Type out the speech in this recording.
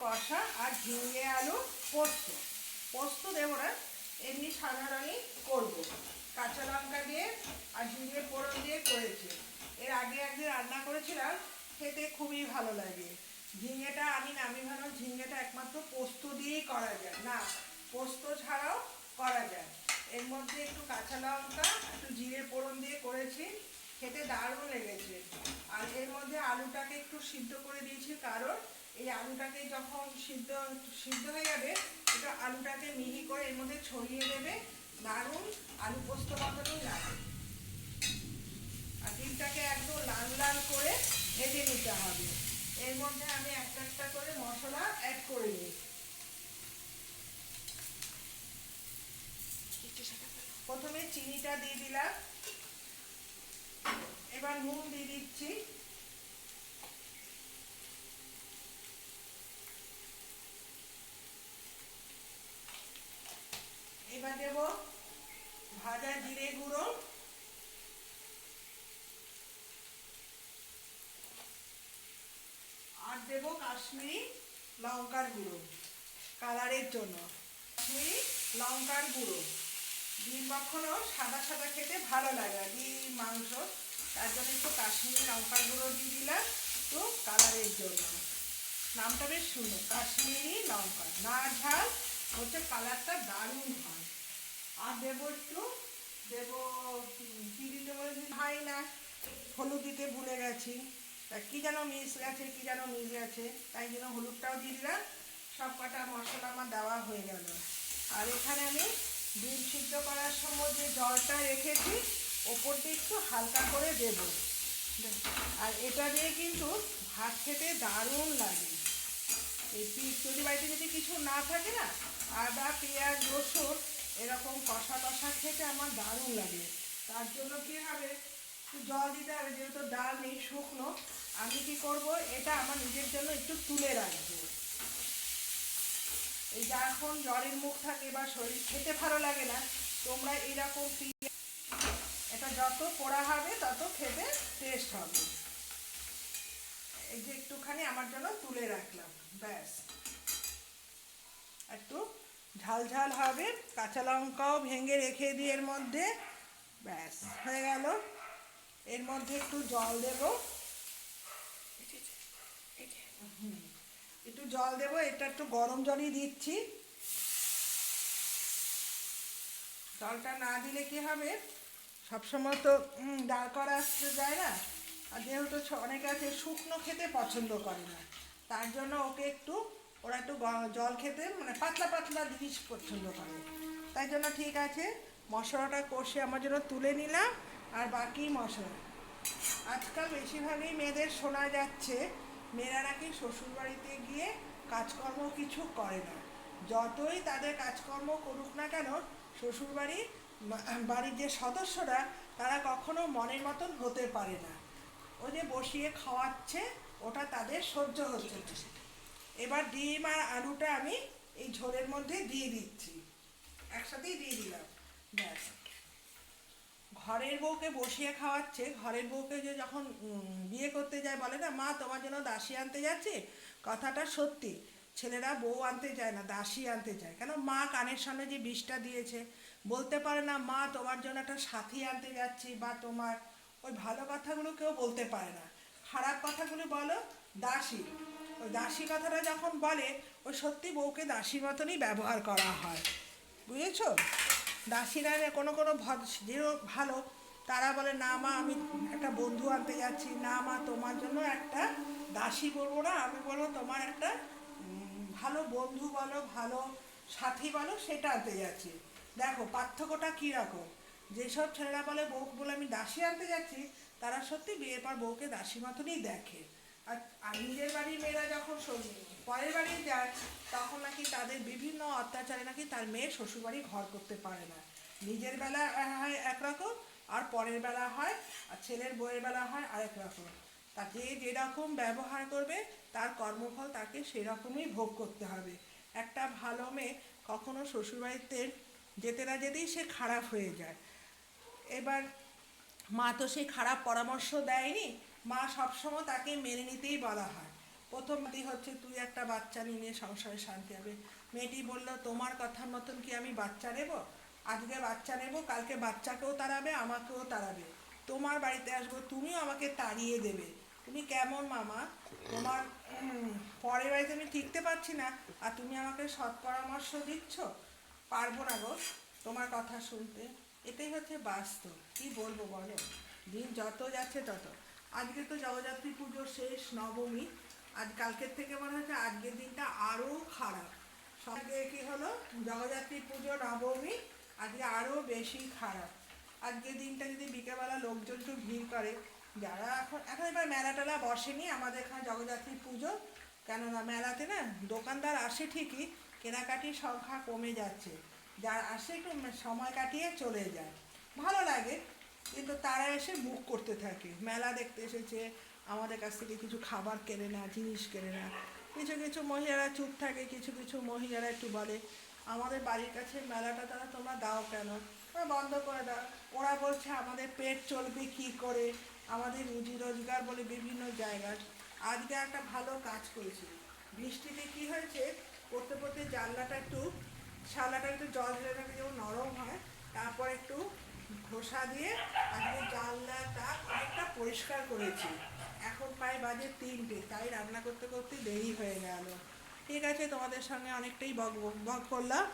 কষা আর ঝিঙে আলু পোস্ত। পোস্ত দেবো না, এমনি সাধারণই করব। কাঁচা লঙ্কা দিয়ে আর ঝিঙে পোড়ন দিয়ে করেছি। এর আগে একদিন রান্না করেছিলাম, খেতে খুবই ভালো লাগে। ঝিঙেটা আমি নামি ভালো ঝিঙেটা একমাত্র পোস্ত দিয়েই করা যায়। না, পোস্ত ছাড়াও করা যায়। এর মধ্যে একটু কাঁচা লঙ্কা, একটু জিরে পোড়ন দিয়ে করেছি, খেতে দারুণ লেগেছে। আর এর মধ্যে আলুটাকে একটু সিদ্ধ করে দিয়েছি কারণ এই আলুটাকে যখন সিদ্ধ সিদ্ধ হয়ে যাবে একটু আলুটাকে মিহি করে এর মধ্যে ছড়িয়ে দেবে। দারুণ আলু পোস্ত মতনই লাগে। আর ডিমটাকে একদম লাল লাল করে ভেজে নিতে হবে। এর মধ্যে আমি একটা একটা করে মশলা অ্যাড করে নিই প্রথমে চিনিটা দিয়ে দিলাম। এবার নুন দিয়ে দিচ্ছি। এবার দেব ভাজা জিরে গুঁড়ো। আর দেব কাশ্মীরি লঙ্কার গুঁড়ো, কালারের জন্য। কাশ্মীরি লঙ্কার গুঁড়ো। ডিম কখনো সাদা সাদা খেতে ভালো লাগে ডিম, মাংস, তার জন্য একটু কাশ্মীরি লঙ্কার গুঁড়ো দিয়ে দিলাম একটু কালারের জন্য। নামটা বেশ সুন্দর, কাশ্মীরি লঙ্কা না ঝাল হচ্ছে কালারটা দারুণ হয়। আর দেবো একটু, দেবো কি দিতে বলেছি? ভাই না, হলুদ দিতে ভুলে গেছি। তা কী যেন মিস গেছে, কী যেন মিস গেছে। তাই জন্য হলুদটাও দিলাম। সব কটা মশলা আমার দেওয়া হয়ে গেল। আর এখানে আমি ডিম সিদ্ধ করার সময় যে জলটা রেখেছি, ওপর দিয়ে একটু হালকা করে দেব। আর এটা দিয়ে কিন্তু ভাত খেতে দারুণ লাগে। এই পিস যদি বাড়িতে যদি কিছু না থাকে না, আদা, পেঁয়াজ, রসুন এরকম কষা কষা খেতে আমার দারুণ লাগে। তার জন্য কী হবে? জল দিতে হবে, যেহেতু ডাল নেই, শুকনো। আমি কি করব? এটা আমার নিজের জন্য একটু তুলে রাখব। এই যে এখন জ্বরের মুখ থাকে বা শরীর খেতে ভালো লাগে না, তোমরা এইরকম পিঁয়াজ এটা যত পোড়া হবে, তত খেতে টেস্ট হবে। এই যে একটুখানি আমার জন্য তুলে রাখলাম, ব্যাস। একটু ঝাল ঝাল হবে, কাঁচা লঙ্কাও ভেঙে রেখে দিই এর মধ্যে, ব্যাস, হয়ে গেল। এর মধ্যে একটু জল দেব। একটু জল দেব, এটা একটু গরম জলই দিচ্ছি। জলটা না দিলে কি হবে? সবসময় তো দাঁড় করা আসতে যায় না। আর যেহেতু অনেকে আছে, শুকনো খেতে পছন্দ করে না। তার জন্য ওকে একটু ওরা একটু জল খেতে মানে পাতলা পাতলা জিনিস পছন্দ করে। তাই জন্য ঠিক আছে, মশলাটা কষে আমার জন্য তুলে নিলাম, আর বাকি মশলা। আজকাল বেশিরভাগই মেয়েদের শোনা যাচ্ছে, মেয়েরা নাকি শ্বশুরবাড়িতে গিয়ে কাজকর্ম কিছু করে না। যতই তাদের কাজকর্ম করুক না কেন শ্বশুরবাড়ির মা- বাড়ির যে সদস্যরা, তারা কখনো মনের মতন হতে পারে না। ওই যে বসিয়ে খাওয়াচ্ছে, ওটা তাদের সহ্য হচ্ছে। এবার ডিম আর আলুটা আমি এই ঝোলের মধ্যে দিয়ে দিচ্ছি। একসাথেই দিয়ে দিলাম। ব্যাস। ঘরের বউকে বসিয়ে খাওয়াচ্ছে। ঘরের বউকে যে যখন বিয়ে করতে যায় বলে না, মা, তোমার জন্য দাসী আনতে যাচ্ছে? কথাটা সত্যি। ছেলেরা বউ আনতে যায় না, দাসী আনতে যায়। কেন? মা কানের সামনে যে বিষটা দিয়েছে, বলতে পারে না, মা, তোমার জন্য একটা সাথী আনতে যাচ্ছি বা তোমার, ওই ভালো কথাগুলো কেউ বলতে পারে না। খারাপ কথাগুলো বলো, দাসী। ওই দাসী কথাটা যখন বলে ওই সত্যি বউকে দাসীর মতনই ব্যবহার করা হয়। বুঝেছ? দাসীরা কোনো কোনো ভদ যে ভালো, তারা বলে, না মা, আমি একটা বন্ধু আনতে যাচ্ছি। না মা, তোমার জন্য একটা দাসী বলব না, আমি বলব তোমার একটা ভালো বন্ধু বলো, ভালো সাথী বলো, সেটা আনতে যাচ্ছি। দেখো, পার্থক্যটা কীরকম যেসব ছেলেরা বলে বউ বলে আমি দাসী আনতে যাচ্ছি তারা সত্যি বিয়ের পর বউকে দাসী মতনই দেখে। আর নিজের বাড়ির মেয়েরা যখন পরের বাড়ি যায়, তখন নাকি তাদের বিভিন্ন অত্যাচারে নাকি তার মেয়ে শ্বশুরবাড়ি ঘর করতে পারে না। নিজের বেলা হয় একরকম, আর পরের বেলা হয়, আর ছেলের বউয়ের বেলা হয় আরেক রকম। তা যে যেরকম ব্যবহার করবে, তার কর্মফল তাকে সেরকমই ভোগ করতে হবে। একটা ভালো মেয়ে কখনো শ্বশুরবাড়িতে যেতে না যেতেই সে খারাপ হয়ে যায়। এবার মা তো সেই খারাপ পরামর্শ দেয়নি। মা সবসময় তাকে মেনে নিতেই বলা হয়। প্রথম দিন হচ্ছে তুই একটা বাচ্চা নিয়ে সংসারে শান্তি হবে। মেয়েটি বলল, তোমার কথার মতন কি আমি বাচ্চা নেব? আজকে বাচ্চা নেব, কালকে বাচ্চাকেও তাড়াবে, আমাকেও তাড়াবে। তোমার বাড়িতে আসব, তুমিও আমাকে তাড়িয়ে দেবে। তুমি কেমন মামা? তোমার পরের বাড়িতে আমি টিকতে পারছি না। আর তুমি আমাকে সৎ পরামর্শ দিচ্ছ? পারব না গো। তোমার কথা শুনতে। এটাই হচ্ছে বাস্তব। কি বলব বলো? দিন যত যাচ্ছে তত। আজকে তো জগদ্ধাত্রী পুজো শেষ নবমী। আজ কালকের থেকে মনে হচ্ছে আজকের দিনটা আরও খারাপ। সঙ্গে কি হলো? জগদ্ধাত্রী পুজো নবমী আজকে আরও বেশি খারাপ। আজকের দিনটা যদি বিকেলবেলা লোকজন একটু ভিড় করে, যারা এখন এখন এবার মেলা টেলা বসেনি আমাদের এখানে জগদ্ধাত্রী পুজো। কেননা মেলাতে না দোকানদার আসে ঠিকই, কেনাকাটির সংখ্যা কমে যাচ্ছে। যারা আসে একটু সময় কাটিয়ে চলে যায়। ভালো লাগে, কিন্তু তারা এসে মুখ করতে থাকে। মেলা দেখতে এসেছে, আমাদের কাছ থেকে কিছু খাবার কেনে না, জিনিস কেনে না। কিছু কিছু মহিলারা চুপ থাকে, কিছু কিছু মহিলারা একটু বলে, আমাদের বাড়ির কাছে মেলাটা তারা তোমরা দাও কেন? বন্ধ করে দাও। ওরা বলছে, আমাদের পেট চলবে কি করে? আমাদের রুজি রোজগার বলে বিভিন্ন জায়গায়। আজকে একটা ভালো কাজ করেছি। বৃষ্টিতে কি হয়েছে? করতে করতে জানলাটা একটু শালাটা একটু জল ঢেলে রাখলে যেমন নরম হয়। তারপর একটু ঘষা দিয়ে আজকে জানলাটা অনেকটা পরিষ্কার করেছি। এখন প্রায় বাজে তিনটে, তাই রান্না করতে করতে দেরি হয়ে গেল। ঠিক আছে, তোমাদের সঙ্গে অনেকটাই বক বক করলাম।